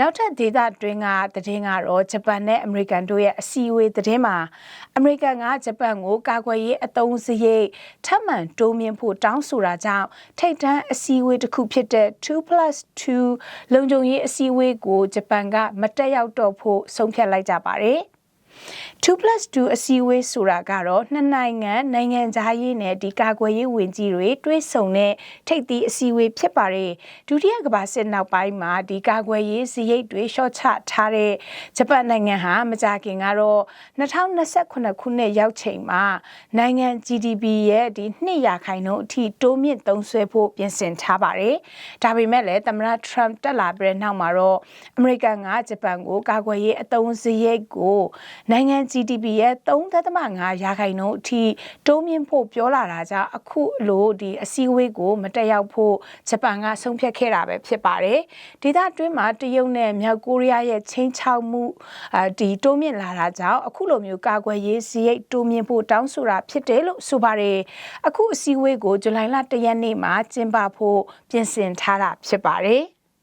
နောက်ထပ်ဒေသတွင်းကသတင်းကတော့ဂျပန်နဲ့အမေရိကန်တို့ရဲ့အစည်းအဝေးသတင်းမှာအမေရိကန်ကဂျပန်ကိုကာကွယ်ရေးအသုံးစရိတ်ထပ်မံတိုးမြှင့်ဖို့တောင်းဆိုတာကြောင့်ထိပ်တန်းအစည်းအဝေးတစ်ခုဖြစ်တဲ့ 2+2 လုံခြုံရေးအစည်းအဝေးကိုဂျပန်ကမတက်ရောက်တော့ဖို့ဆုံးဖြတ်လိုက်ကြပါတယ်။ 2+2 အစည်းအဝေးဆိုတာကတော့နှစ်နိုင်ငံနိုင်ငံခြားရေးနဲ့ဒီကာကွယ်ရေးဝန်ကြီးတွေတွဲဆုံတဲ့ထိပ်သီးအစည်းအဝေးဖြစ်ပါတယ်ဒုတိယကမ္ဘာစစ်နောက်ပိုင်းမှာဒီကာကွယ်ရေးစရိတ်တွေရှော့ချထားတဲ့ဂျပန်နိုင်ငံဟာမကြခင်ကတော့2028ခုနှစ်ရောက်ချိန်မှာနိုင်ငံ GDP ရဲ့ဒီ2ရာခိုင်နှုန်းအထိတိုးမြင့်သုံးစွဲဖို့ပြင်ဆင်ထားပါတယ်ဒါပေမဲ့လည်းသမ္မတ Trump တက်လာပြီးတဲ့နောက်မှာတော့အမေရိကန်ကဂျပန်ကိုကာကွယ်ရေးအသုံးစရိတ်ကိုနိုင်ငံ GDP ရဲ့3.5ရာခိုင်နှုန်းအထိတိုးမြင့်ဖို့ပြောလာတာကြောင့်အခုလိုဒီအစည်းအဝေးကိုမတက်ရောက်ဖို့ဂျပန်ကဆုံးဖြတ်ခဲ့တာပဲဖြစ်ပါတယ်။ဒေသတွင်းမှာတရုတ်နဲ့မြောက်ကိုရီးယားရဲ့ချင်းချောက်မှုဒီတိုးမြင့်လာတာကြောင့်အခုလိုမျိုးကာကွယ်ရေးစရိတ်တိုးမြင့်ဖို့တောင်းဆိုတာဖြစ်တယ်လို့ဆိုပါတယ်။အခုအစည်းအဝေးကိုဇူလိုင်လ1ရက်နေ့မှာကျင်းပဖို့ပြင်ဆင်ထားတာဖြစ်ပါတယ်။